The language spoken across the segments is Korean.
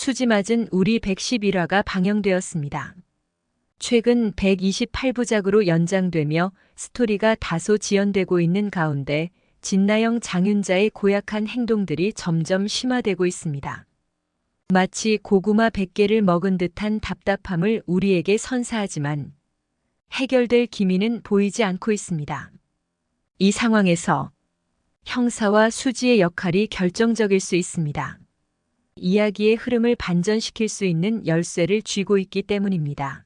수지 맞은 우리 111화가 방영되었습니다. 최근 128부작으로 연장되며 스토리가 다소 지연되고 있는 가운데 진나영 장윤자의 고약한 행동들이 점점 심화되고 있습니다. 마치 고구마 100개를 먹은 듯한 답답함을 우리에게 선사하지만 해결될 기미는 보이지 않고 있습니다. 이 상황에서 형사와 수지의 역할이 결정적일 수 있습니다. 이야기의 흐름을 반전시킬 수 있는 열쇠를 쥐고 있기 때문입니다.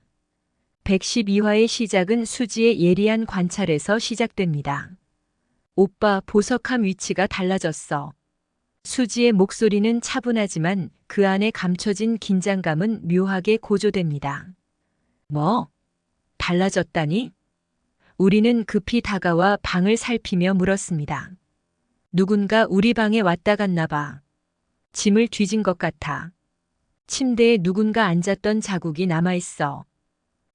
112화의 시작은 수지의 예리한 관찰에서 시작됩니다. 오빠 보석함 위치가 달라졌어. 수지의 목소리는 차분하지만 그 안에 감춰진 긴장감은 묘하게 고조됩니다. 뭐? 달라졌다니? 우리는 급히 다가와 방을 살피며 물었습니다. 누군가 우리 방에 왔다 갔나 봐. 짐을 뒤진 것 같아. 침대에 누군가 앉았던 자국이 남아있어.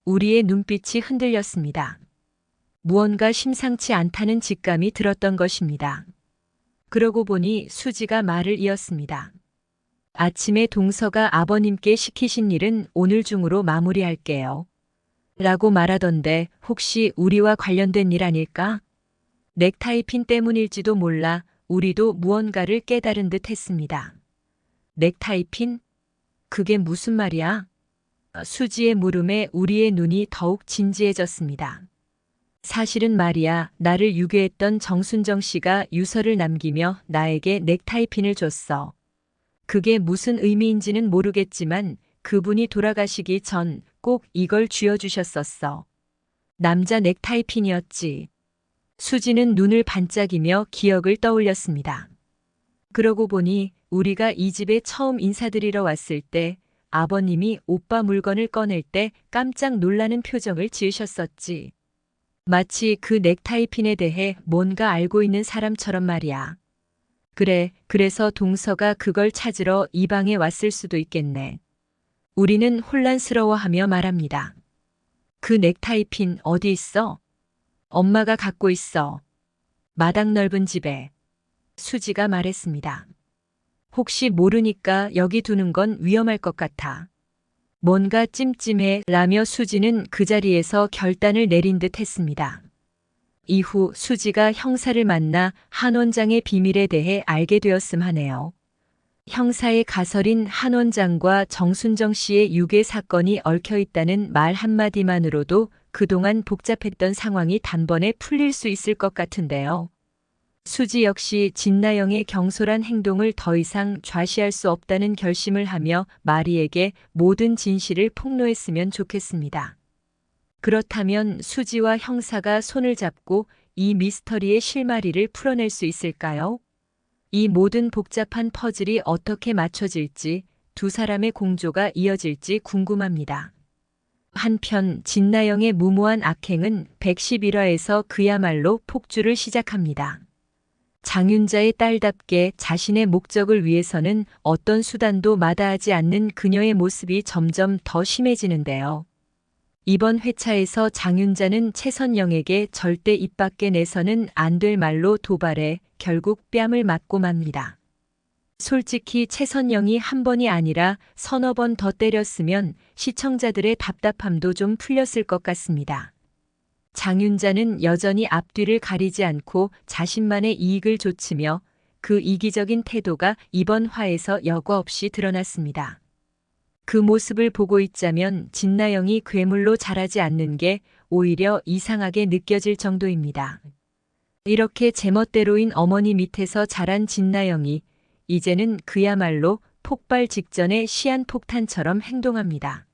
우리의 눈빛이 흔들렸습니다. 무언가 심상치 않다는 직감이 들었던 것입니다. 그러고 보니 수지가 말을 이었습니다. 아침에 동서가 아버님께 시키신 일은 오늘 중으로 마무리할게요. 라고 말하던데 혹시 우리와 관련된 일 아닐까? 넥타이 핀 때문일지도 몰라 우리도 무언가를 깨달은 듯 했습니다. 넥타이 핀? 그게 무슨 말이야? 수지의 물음에 우리의 눈이 더욱 진지해졌습니다. 사실은 말이야, 나를 유괴했던 정순정 씨가 유서를 남기며 나에게 넥타이 핀을 줬어. 그게 무슨 의미인지는 모르겠지만 그분이 돌아가시기 전 꼭 이걸 쥐어주셨었어. 남자 넥타이 핀이었지. 수지는 눈을 반짝이며 기억을 떠올렸습니다. 그러고 보니 우리가 이 집에 처음 인사드리러 왔을 때 아버님이 오빠 물건을 꺼낼 때 깜짝 놀라는 표정을 지으셨었지. 마치 그 넥타이 핀에 대해 뭔가 알고 있는 사람처럼 말이야. 그래, 그래서 동서가 그걸 찾으러 이 방에 왔을 수도 있겠네. 우리는 혼란스러워하며 말합니다. 그 넥타이 핀 어디 있어? 엄마가 갖고 있어. 마당 넓은 집에. 수지가 말했습니다. 혹시 모르니까 여기 두는 건 위험할 것 같아. 뭔가 찜찜해 라며 수지는 그 자리에서 결단을 내린 듯 했습니다. 이후 수지가 형사를 만나 한 원장의 비밀에 대해 알게 되었음 하네요. 형사의 가설인 한 원장과 정순정 씨의 유괴 사건이 얽혀 있다는 말 한마디만으로도 그동안 복잡했던 상황이 단번에 풀릴 수 있을 것 같은데요. 수지 역시 진나영의 경솔한 행동을 더 이상 좌시할 수 없다는 결심을 하며 마리에게 모든 진실을 폭로했으면 좋겠습니다. 그렇다면 수지와 형사가 손을 잡고 이 미스터리의 실마리를 풀어낼 수 있을까요? 이 모든 복잡한 퍼즐이 어떻게 맞춰질지 두 사람의 공조가 이어질지 궁금합니다. 한편 진나영의 무모한 악행은 111화에서 그야말로 폭주를 시작합니다. 장윤자의 딸답게 자신의 목적을 위해서는 어떤 수단도 마다하지 않는 그녀의 모습이 점점 더 심해지는데요. 이번 회차에서 장윤자는 최선영에게 절대 입 밖에 내서는 안 될 말로 도발해 결국 뺨을 맞고 맙니다. 솔직히 최선영이 한 번이 아니라 서너 번 더 때렸으면 시청자들의 답답함도 좀 풀렸을 것 같습니다. 장윤자는 여전히 앞뒤를 가리지 않고 자신만의 이익을 좇으며 그 이기적인 태도가 이번 화에서 여과 없이 드러났습니다. 그 모습을 보고 있자면 진나영이 괴물로 자라지 않는 게 오히려 이상하게 느껴질 정도입니다. 이렇게 제멋대로인 어머니 밑에서 자란 진나영이 이제는 그야말로 폭발 직전의 시한폭탄처럼 행동합니다.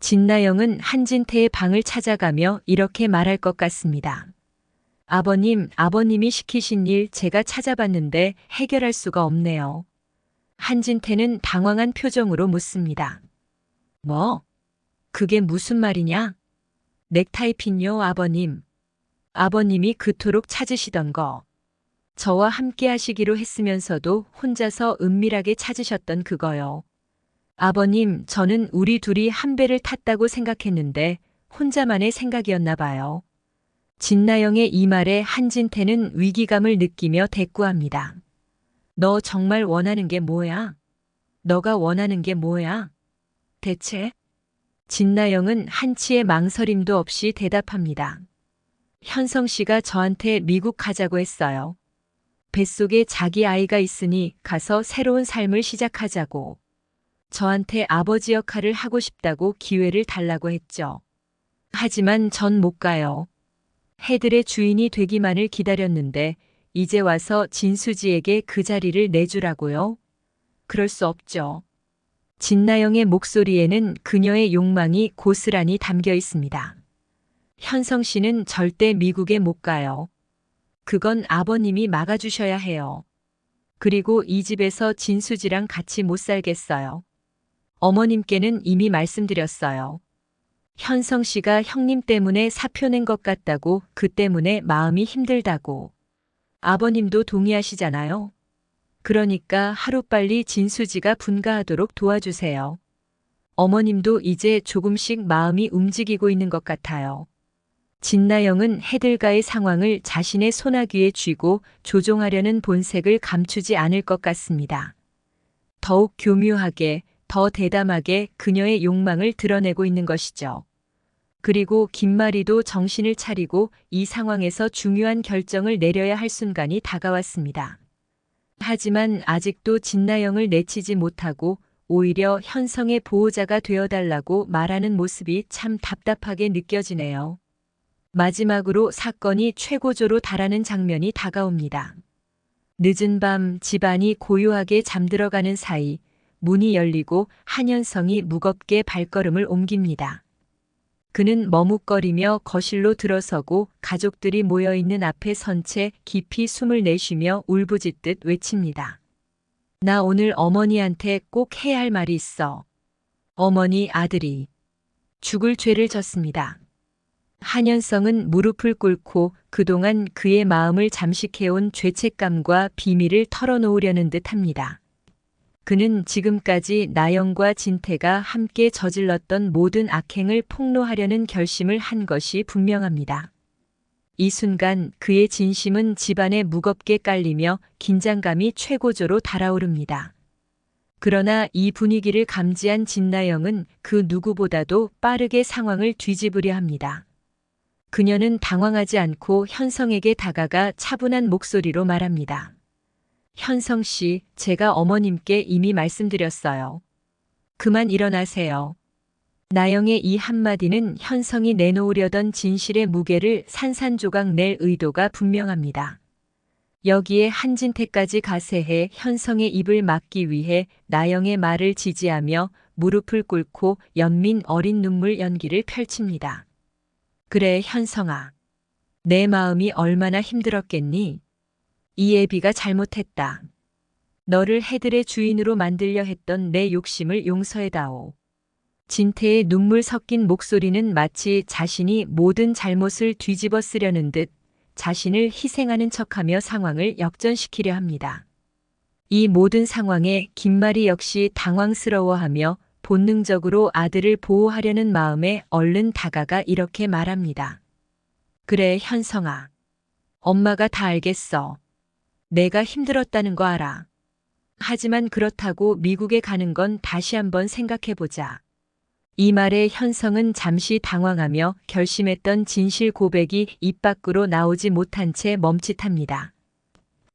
진나영은 한진태의 방을 찾아가며 이렇게 말할 것 같습니다. 아버님, 아버님이 시키신 일 제가 찾아봤는데 해결할 수가 없네요. 한진태는 당황한 표정으로 묻습니다. 뭐? 그게 무슨 말이냐? 넥타이 핀요, 아버님. 아버님이 그토록 찾으시던 거. 저와 함께 하시기로 했으면서도 혼자서 은밀하게 찾으셨던 그거요. 아버님, 저는 우리 둘이 한 배를 탔다고 생각했는데 혼자만의 생각이었나 봐요. 진나영의 이 말에 한진태는 위기감을 느끼며 대꾸합니다. 너 정말 원하는 게 뭐야? 너가 원하는 게 뭐야? 대체? 진나영은 한치의 망설임도 없이 대답합니다. 현성 씨가 저한테 미국 가자고 했어요. 뱃속에 자기 아이가 있으니 가서 새로운 삶을 시작하자고. 저한테 아버지 역할을 하고 싶다고 기회를 달라고 했죠. 하지만 전 못 가요. 해들의 주인이 되기만을 기다렸는데 이제 와서 진수지에게 그 자리를 내주라고요? 그럴 수 없죠. 진나영의 목소리에는 그녀의 욕망이 고스란히 담겨 있습니다. 현성 씨는 절대 미국에 못 가요. 그건 아버님이 막아주셔야 해요. 그리고 이 집에서 진수지랑 같이 못 살겠어요. 어머님께는 이미 말씀드렸어요. 현성 씨가 형님 때문에 사표 낸 것 같다고 그 때문에 마음이 힘들다고. 아버님도 동의하시잖아요. 그러니까 하루빨리 진수지가 분가하도록 도와주세요. 어머님도 이제 조금씩 마음이 움직이고 있는 것 같아요. 진나영은 해들가의 상황을 자신의 소나귀에 쥐고 조종하려는 본색을 감추지 않을 것 같습니다. 더욱 교묘하게, 더 대담하게 그녀의 욕망을 드러내고 있는 것이죠. 그리고 김마리도 정신을 차리고 이 상황에서 중요한 결정을 내려야 할 순간이 다가왔습니다. 하지만 아직도 진나영을 내치지 못하고 오히려 현성의 보호자가 되어달라고 말하는 모습이 참 답답하게 느껴지네요. 마지막으로 사건이 최고조로 달하는 장면이 다가옵니다. 늦은 밤 집안이 고요하게 잠들어가는 사이 문이 열리고 한현성이 무겁게 발걸음을 옮깁니다. 그는 머뭇거리며 거실로 들어서고 가족들이 모여있는 앞에 선 채 깊이 숨을 내쉬며 울부짖듯 외칩니다. 나 오늘 어머니한테 꼭 해야 할 말이 있어. 어머니 아들이 죽을 죄를 졌습니다. 한현성은 무릎을 꿇고 그동안 그의 마음을 잠식해온 죄책감과 비밀을 털어놓으려는 듯 합니다. 그는 지금까지 나영과 진태가 함께 저질렀던 모든 악행을 폭로하려는 결심을 한 것이 분명합니다. 이 순간 그의 진심은 집안에 무겁게 깔리며 긴장감이 최고조로 달아오릅니다. 그러나 이 분위기를 감지한 진나영은 그 누구보다도 빠르게 상황을 뒤집으려 합니다. 그녀는 당황하지 않고 현성에게 다가가 차분한 목소리로 말합니다. 현성 씨, 제가 어머님께 이미 말씀드렸어요. 그만 일어나세요. 나영의 이 한마디는 현성이 내놓으려던 진실의 무게를 산산조각 낼 의도가 분명합니다. 여기에 한진태까지 가세해 현성의 입을 막기 위해 나영의 말을 지지하며 무릎을 꿇고 연민 어린 눈물 연기를 펼칩니다. 그래, 현성아. 내 마음이 얼마나 힘들었겠니? 이 애비가 잘못했다. 너를 해들의 주인으로 만들려 했던 내 욕심을 용서해다오. 진태의 눈물 섞인 목소리는 마치 자신이 모든 잘못을 뒤집어 쓰려는 듯 자신을 희생하는 척하며 상황을 역전시키려 합니다. 이 모든 상황에 김말이 역시 당황스러워하며 본능적으로 아들을 보호하려는 마음에 얼른 다가가 이렇게 말합니다. 그래, 현성아. 엄마가 다 알겠어. 내가 힘들었다는 거 알아. 하지만 그렇다고 미국에 가는 건 다시 한번 생각해보자. 이 말에 현성은 잠시 당황하며 결심했던 진실 고백이 입 밖으로 나오지 못한 채 멈칫합니다.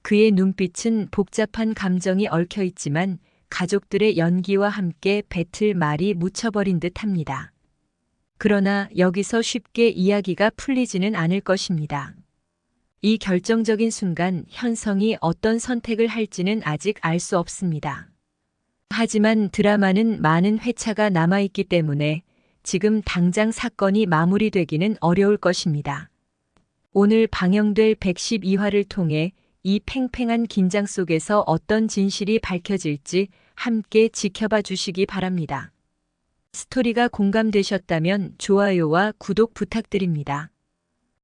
그의 눈빛은 복잡한 감정이 얽혀 있지만 가족들의 연기와 함께 뱉을 말이 묻혀버린 듯 합니다. 그러나 여기서 쉽게 이야기가 풀리지는 않을 것입니다. 이 결정적인 순간 현성이 어떤 선택을 할지는 아직 알 수 없습니다. 하지만 드라마는 많은 회차가 남아있기 때문에 지금 당장 사건이 마무리되기는 어려울 것입니다. 오늘 방영될 112화를 통해 이 팽팽한 긴장 속에서 어떤 진실이 밝혀질지 함께 지켜봐 주시기 바랍니다. 스토리가 공감되셨다면 좋아요와 구독 부탁드립니다.